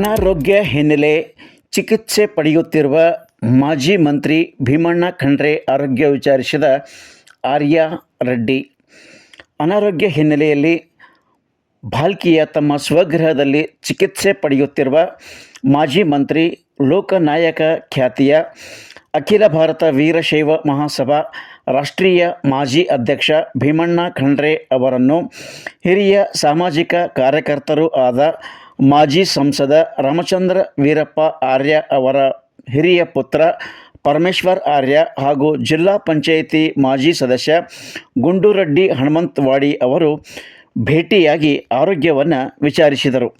ಅನಾರೋಗ್ಯ ಹಿನ್ನೆಲೆ ಚಿಕಿತ್ಸೆ ಪಡೆಯುತ್ತಿರುವ ಮಾಜಿ ಮಂತ್ರಿ ಭೀಮಣ್ಣ ಖಂಡ್ರೆ ಆರೋಗ್ಯ ವಿಚಾರಿಸಿದ ಆರ್ಯ ರೆಡ್ಡಿ. ಅನಾರೋಗ್ಯ ಹಿನ್ನೆಲೆಯಲ್ಲಿ ಭಾಲ್ಕಿಯ ತಮ್ಮ ಸ್ವಗೃಹದಲ್ಲಿ ಚಿಕಿತ್ಸೆ ಪಡೆಯುತ್ತಿರುವ ಮಾಜಿ ಮಂತ್ರಿ ಲೋಕನಾಯಕ ಖ್ಯಾತಿಯ ಅಖಿಲ ಭಾರತ ವೀರಶೈವ ಮಹಾಸಭಾ ರಾಷ್ಟ್ರೀಯ ಮಾಜಿ ಅಧ್ಯಕ್ಷ ಭೀಮಣ್ಣ ಖಂಡ್ರೆ ಅವರನ್ನು ಹಿರಿಯ ಸಾಮಾಜಿಕ ಕಾರ್ಯಕರ್ತರೂ ಆದ ಮಾಜಿ ಸಂಸದ ರಾಮಚಂದ್ರ ವೀರಪ್ಪ ಆರ್ಯ ಅವರ ಹಿರಿಯ ಪುತ್ರ ಪರಮೇಶ್ವರ್ ಆರ್ಯ ಹಾಗೂ ಜಿಲ್ಲಾ ಪಂಚಾಯಿತಿ ಮಾಜಿ ಸದಸ್ಯ ಗುಂಡೂರಡ್ಡಿ ಹನುಮಂತವಾಡಿ ಅವರು ಭೇಟಿಯಾಗಿ ಆರೋಗ್ಯವನ್ನು ವಿಚಾರಿಸಿದರು.